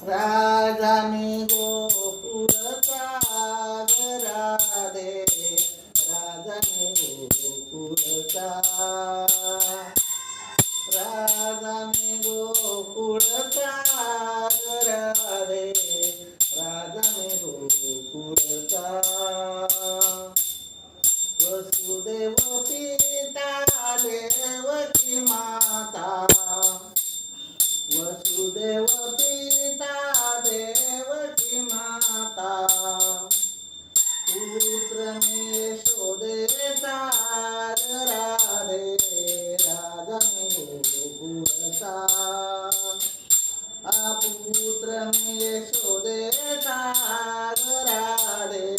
राजाने गोकुळचा राधे राजाने गोकुळचा राजाने गोकुळचा राधे राजाने गोकुळचा वसुदेव पिता देवकी पुत्र मे शोधेचा राधे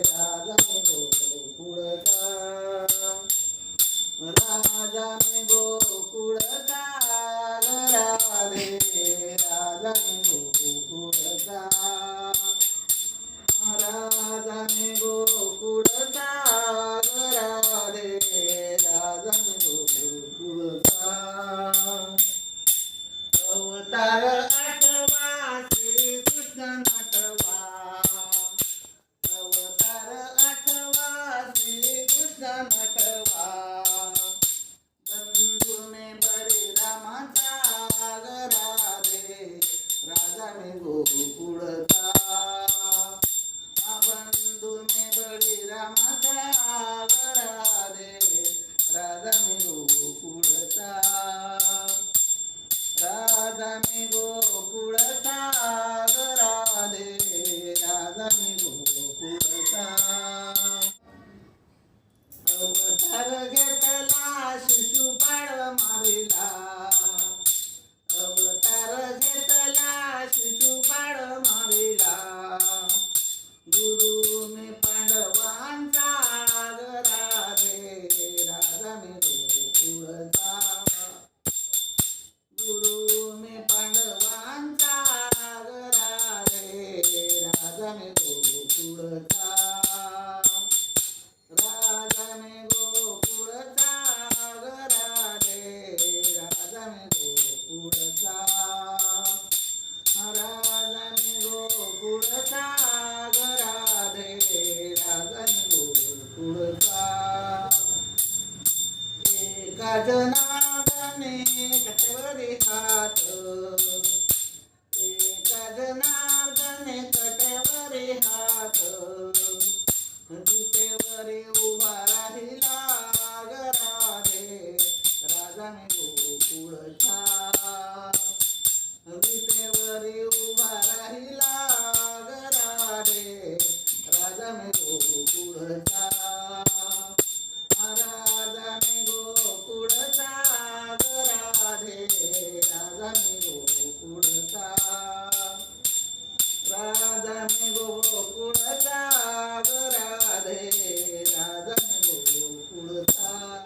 राजाने गोकुळचा. राजाने गोकुळचा राधे राजाने गोकुळचा नटवा अवतार आठवा श्री नटवा बंधुने रामाचा राधे राजाने बंधुने बळी रामाचा राधे राजाने गजनादने कटवरे हात? गजनादने कटवरे हात. जितेवरे उभा राहिला गराधे राजाने गोकुळ जितेवरे उभा राहिला गराधे राजाने गोकुळ